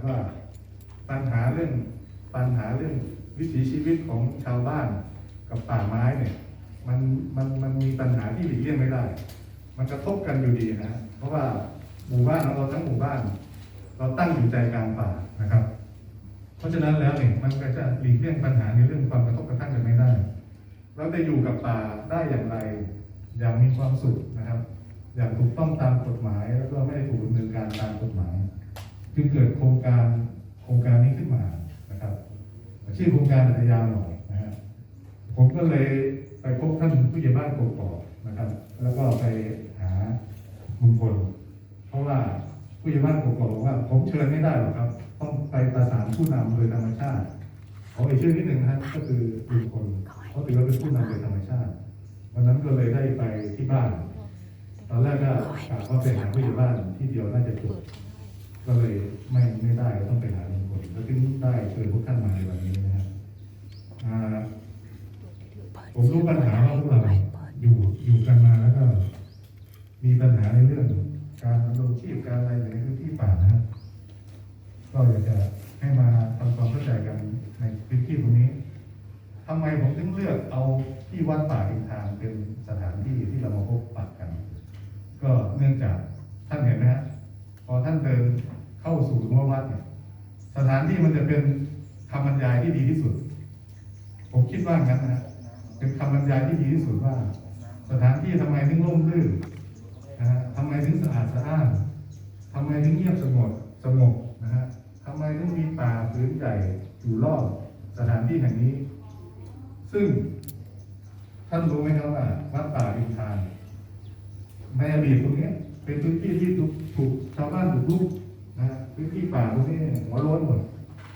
นะครับว่าปัญหาเรื่องปัญหาเรื่องวิถีชีวิตของชาวบ้านกับป่าไม้เนี่ยมันมันมันมีปัญหาที่หลีกเลี่ยงไม่ได้ มันกระทบกันอยู่ดีนะเพราะว่าหมู่บ้านของเราทั้งหมู่บ้าน เราตั้งอยู่ใจกลางป่านะครับ เพราะฉะนั้นแล้วเนี่ยมันก็จะหลีกเลี่ยงปัญหาในเรื่องความกระทบกระทั่งกันไม่ได้ เราจะอยู่กับป่าได้อย่างไร อย่างมีความสุขนะครับ อย่างถูกต้องตามกฎหมายแล้วก็ไม่ได้ถูกดำเนินการตามกฎหมาย จึงเกิดโครงการโครงการนี้ขึ้นมานะครับชื่อโครงการอัตยาหน่อยนะฮะผมก็เลยไปพบท่านผู้ใหญ่บ้านกกอกนะครับ แล้วก็ไปหาลุงพลเพราะว่าผู้ใหญ่บ้านกกอกบอกว่า ผมเชิญไม่ได้หรอกครับ ต้องไปประสานผู้นำโดยธรรมชาติขออีกชื่อนิดหนึ่งนะก็คือลุงพลเขาถือว่าเป็นผู้นำโดยธรรมชาติวันนั้นก็เลยได้ไปที่บ้าน ตอนแรกก็กะว่าไปหาผู้ใหญ่บ้านที่เดียวน่าจะจบ ก็เลยไม่ไม่ได้ก็ต้องไปหาลุงพลแล้วถึงได้เชิญพวกท่านมาในวันนี้นะครับผมรู้ปัญหาว่าพวกเราอยู่อยู่กันมาแล้วก็ มีปัญหาในเรื่อง การดำรงชีพการอะไรในพื้นที่ป่านะครับก็อยากจะให้มาทำความเข้าใจกันในพื้นที่ตรงนี้ทำไมผมถึงเลือกเอาที่วัดป่าอินทางเป็นสถานที่ที่เรามาพบปะกัน ก็เนื่องจากท่านเห็นไหมฮะพ อท่านเดินเข้าสู่รั้ววัดเนี่ยสถานที่มันจะเป็นคำบรรยายที่ดีที่สุด ผมคิดว่างั้นนะเป็นคำบรรยายที่ดีที่สุดว่า สถานที่ทำไมถึงร่มรื่นนะฮะทำไมถึงสะอาดสะอ้านทำไมถึงเงียบสงบสงบนะฮะทำไมถึงมีป่าพื้นใหญ่อยู่รอบสถานที่แห่งนี้ ซึ่งท่านรู้ไหมครับว่าวัดป่าอินทานในอดีตตรงนี้เป็นพื้นที่ที่ ชาวบ้านถูกนะพื้นที่ป่าตรงนี้หัวโล้นหมด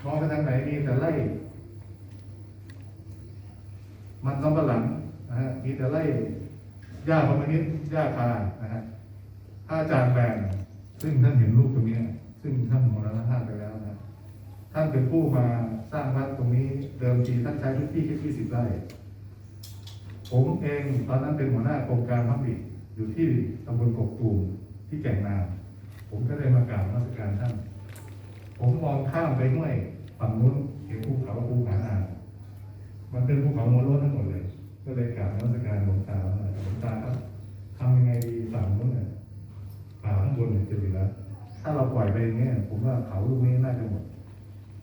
มองไปทางไหนมีแต่ไร่มันสำปะหลังนะฮะมีแต่ไร่หญ้าพมนิดหญ้าคานะฮะถ้าอาจารย์แบงซึ่งท่านเห็นรูปตรงนี้ ซึ่งท่านมรณภาพไปแล้วนะท่านเป็นผู้มาสร้างวัดตรงนี้เดิมทีท่านใช้พื้นที่แค่20ไร่ผมเองตอนนั้นเป็นหัวหน้าโครงการพับบิอยู่ที่ตำบลกกตูมที่แก่งนาง ผมก็เลยมากราบนมัสการท่าน ผมมองข้ามไปห้วยฝั่งนู้นเห็นภูเขาภูผาอ่างมันเป็นภูเขาโมโลทั้งหมดเลย ก็เลยกราบนมัสการหลวงตาหลวงตาครับทำยังไงดีฝั่งนู้นเนี่ยป่าข้างบนเนี่ยจะดีแล้วถ้าเราปล่อยไปอย่างเงี้ยผมว่าเขาลูกนี้น่าจะหมด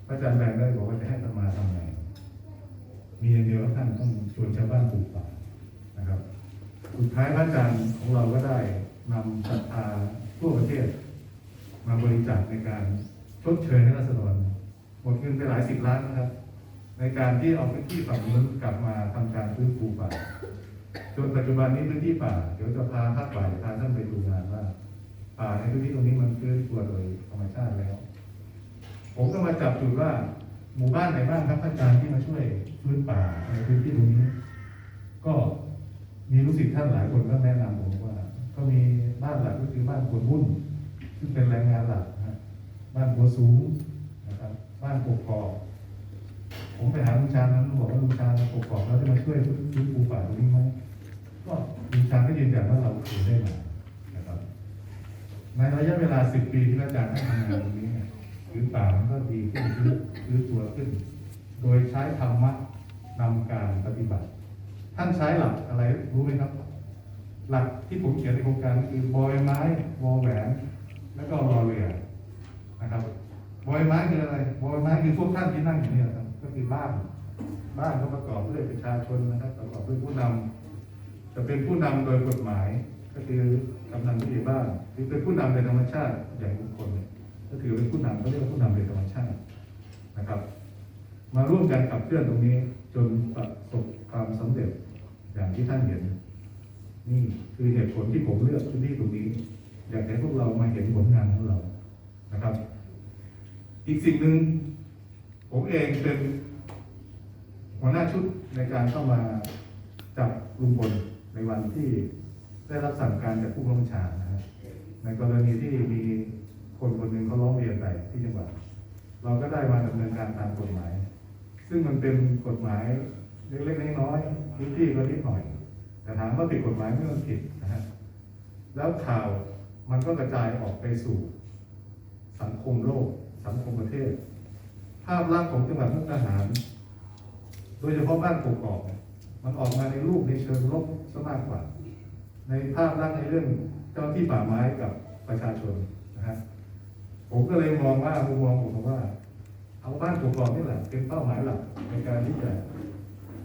พระอาจารย์แบงค์ได้บอกว่าจะให้ธรรมาทำไงมีอย่างเดียวท่านต้องชวนชาวบ้านปลูกป่านะครับ สุดท้ายพระอาจารย์ของเราก็ได้นำศรัทธาทั่วประเทศ มาบริจาคในการชดเชยให้รัษฎรหมดเงินไปหลายสิบล้านนะครับ ในการที่เอาพื้นที่ฝั่งนู้นกลับมาทำการฟื้นฟูป่าจนปัจจุบันนี้พื้นที่ป่าเดี๋ยวจะพาภาคบ่ายพาท่านไปดูงานว่า ป่าในพื้นที่ตรงนี้มันฟื้นตัวโดยธรรมชาติแล้ว ผมก็มาจับจุดว่าหมู่บ้านไหนบ้างครับอาจารย์ที่มาช่วยฟื้นป่าในพื้นที่ตรงนี้ ก็มีลูกศิษย์ท่านหลายคนก็แนะนำผมว่า ก็มีบ้านหลักก็คือบ้านคนวุ่น ซึ่งเป็นแรงงานหลักนะบ้านหัวสูงนะครับ บ้านปกกอกผมไปหาลุงชาญนั้นบอกว่าลุงชาญกกอกเราจะมาช่วยฟื้นฟูป่าตรงนี้ไหมก็ลุงชาญก็ยืนยันว่าเราเคยได้มานะครับ ในระยะเวลา10ปีที่อาจารย์ให้ทำงานตรงนี้พื้นป่ามันก็ดีขึ้นฟื้นฟื้นตัวขึ้น โดยใช้ธรรมะนำการปฏิบัติ ท่านใช้หลักอะไรรู้ไหมครับ หลักที่ผมเขียนในโครงการคือบอยไม้วอแหวน แล้วก็รอเรือนะครับบอยไม้คืออะไรบอยไม้คือพวกท่านที่นั่งอยู่นี่ยครับ ก็คือบ้าน บ้านก็ประกอบด้วยประชาชนนะครับ ประกอบด้วยผู้นำจะเป็นผู้นำโดยกฎหมาย ก็คือกำนันผู้ใหญ่บ้านหรือเป็นผู้นำโดยธรรมชาติอย่างบุคคลเนี่ยก็ถือเป็นผู้นำเขาเรียกว่าผู้นำโดยธรรมชาตินะครับ มาร่วมกันขับเคลื่อนตรงนี้จนประสบความสำเร็จอย่างที่ท่านเห็น นี่คือเหตุผลที่ผมเลือกพื้นที่ตรงนี้ อยากให้พวกเรามาเห็นผลงานของเรานะครับ อีกสิ่งหนึ่งผมเองเป็นหัวหน้าชุดในการเข้ามาจับลุงพลในวันที่ได้รับสั่งการจากผู้บังคับบัญชานะในกรณีที่มีคนคนหนึ่งเขาร้องเรียนไปที่จังหวัดเราก็ได้มาดำเนินการตามกฎหมาย ซึ่งมันเป็นกฎหมายเล็กๆน้อยๆพื้นที่ก็นิดหน่อย แต่ถามว่าผิดกฎหมายไม่ต้องผิดนะฮะแล้วข่าว มันก็กระจายออกไปสู่สังคมโลก สังคมประเทศ ภาพลักษณ์ของจังหวัดมุกดาหาร โดยเฉพาะบ้านกกอกมันออกมาในรูปในเชิงลบซะมากกว่า ในภาพลักษณ์ในเรื่องเจ้าหน้าที่ป่าไม้กับประชาชนนะฮะผมก็เลยมองว่ามุมมองผมว่า เอาบ้านกกอกนี่แหละเป็นเป้าหมายหลักในการที่จะ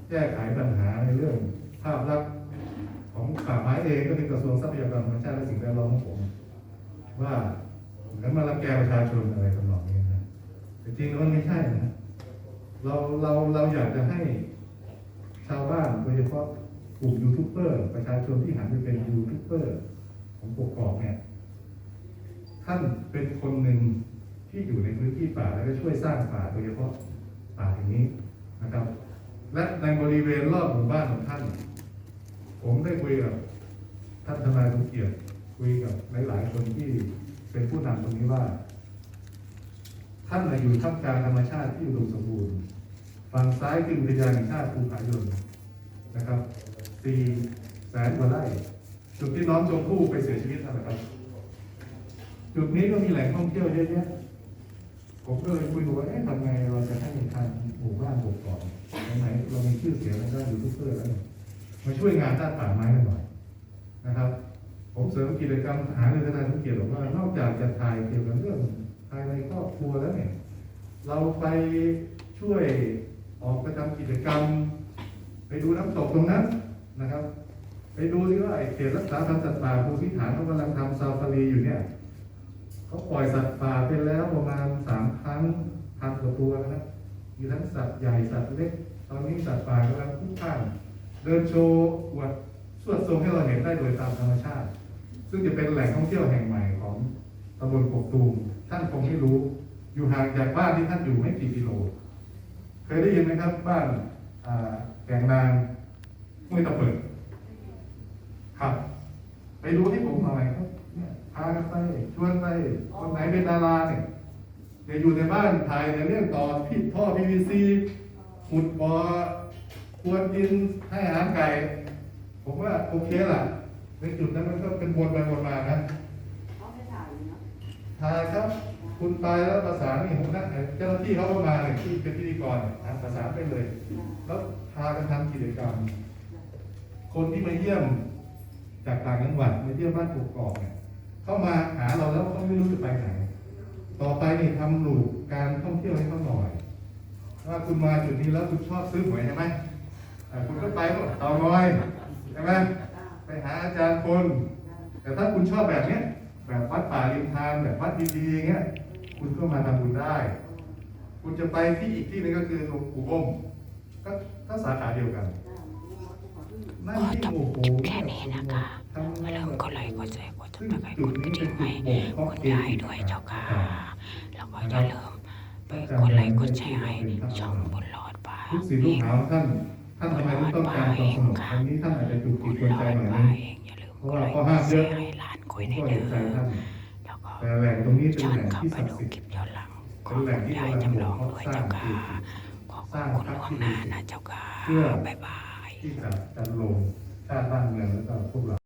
แก้ไขปัญหาในเรื่องภาพลักษณ์ของป่าไม้เองก็เป็นกระทรวงทรัพยากรธรรมชาติและสิ่งแวดล้อมของผม ว่าเหมือนมารังแกประชาชนอะไรทำนองนี้นะแต่จริงแล้วมันไม่ใช่นะเราเราเราอยากจะให้ชาวบ้านโดยเฉพาะกลุ่มยูทูบเบอร์ประชาชนที่หันไปเป็นยูทูบเบอร์ของปกครองเนี่ยท่านเป็นคนหนึ่งที่อยู่ในพื้นที่ป่าแล้วก็ช่วยสร้างป่าโดยเฉพาะป่าแห่งนี้นะครับ และในบริเวณรอบหมู่บ้านของท่าน ผมได้คุยกับท่านทนายสมเกียรติ คุยกับหลาย ๆ คนที่เป็นผู้นำตรงนี้ว่า ท่านน่ะอยู่ท่ามกลางธรรมชาติที่อุดมสมบูรณ์ ฝั่งซ้ายคืออุทยานแห่งชาติภูผายนนะครับสี่แสนกว่าไร่จุดที่น้องชมพู่ไปเสียชีวิตนะครับจุดนี้ก็มีแหล่งท่องเที่ยวเยอะแยะผมก็เลยคุยว่าเอ๊ะทำไงเราจะให้ทางหมู่บ้านบกก่อนไหนเรามีชื่อเสียงในด้านยูทูบเบอร์แล้วเนี่ยมาช่วยงานด้านป่าไม้กันหน่อยนะครับ ผมเสริมกิจกรรมหาเรื่องทนายสมเกียรติบอกว่านอกจากจะถ่ายเกี่ยวกับเรื่องภายในครอบครัวแล้วเนี่ย เราไปช่วยออกไปทำกิจกรรม ไปดูน้ำตกตรงนั้นนะครับ ไปดูที่ว่าไอ้เขตรักษาพันธุ์สัตว์ป่าภูพิฐานเขากำลังทำซาฟารีอยู่เนี่ยเขาปล่อยสัตว์ป่าไปแล้วประมาณสามครั้งพันกว่าตัวนะครับมีทั้งสัตว์ใหญ่สัตว์เล็ก ตอนนี้สัตว์ป่ากำลังคุ้มข้างเดินโชว์อวดสวดทรงให้เราเห็นได้โดยตามธรรมชาติ ซึ่งจะเป็นแหล่งท่องเที่ยวแห่งใหม่ของตำบลกกตูมท่านคงไม่รู้ อยู่ห่างจากบ้านที่ท่านอยู่ไม่กี่กิโล เคยได้ยินไหมครับ บ้านแก่งนางห้วยตะเปิด ครับ ไปดูที่ผมหน่อยครับเนี่ยพากันไปชวนไปคนไหนเป็นดาราเนี่ยอย่าอยู่ในบ้านถ่ายในเรื่องต่อพี่ท่อ PVC ขุดบ่อควรดินให้อาหารไก่ ผมว่าโอเคล่ะ ในจุดนั้นมันก็เป็นวนไปวนมานะเขาไม่ถ่ายเนาะถ่ายครับ คุณไปแล้วประสานนี่ผมนะเจ้าหน้าที่เขาก็มาเนี่ยที่เป็นพิธีกรเนี่ยนะประสานไปเลย แล้วพากันทำกิจกรรม คนที่มาเยี่ยมจากต่างจังหวัดมาเยี่ยมบ้านกกอกเนี่ยเข้ามาหาเราแล้วเขาไม่รู้จะไปไหน ต่อไปนี่ทำหลูกการท่องเที่ยวให้เขาหน่อยว่าคุณมาจุดนี้แล้วคุณชอบซื้อหวยใช่ไหมอ่าคุณก็ไปก็เตาน้อยใช่ไหมไป หาอาจารย์คน แต่ถ้าคุณชอบแบบเนี้ยแบบวัดป่าริมทางแบบวัดดีๆอย่างเงี้ย คุณก็มาทำบุญได้ คุณจะไปที่อีกที่หนึงก็คือหลวงปู่บ้มก็ก็สาขาเดียวกันนั่นที่โอ้โหแค่นี้นะคะทำมาเริ่มก็ไลค์กดแชร์กดติดตามกดกระดิ่งให้จุคุณยายด้วยเจ้าค่ะ แล้วก็อย่าลืมไปกดไลค์กดแชร์ให้ช่องบนหลอดฟ้าลูกศิษย์ลูกหาของ ท่านท่านทำไมไม่ต้องการความสงบอันนี้ท่านอาจจะถูกบจิตนกวนหลใจอดหน่อยฟ้านึงเองอย่าลืมเพกราะดว่าไลค์ข้อกดห้ามแชเยอะร์ให้หลานคุยผมในก็เด้เห็นใจอท่านแล้วก็แต่แหล่งตรงนี้เป็นย้อแหนล่งเข้าที่ไปศักดิ์ดูสิทคลิธิ์ปย้อนหลังขเป็อนงแหล่งคุณที่ยายจำลองด้วยเจ้าค่ะขอบสร้างคุณพระล่วงที่หน้านะเจ้าค่ะเพื่อบ๊ายบายที่จะจันลงชาติบ้านเมืองแล้วก็พวกเรา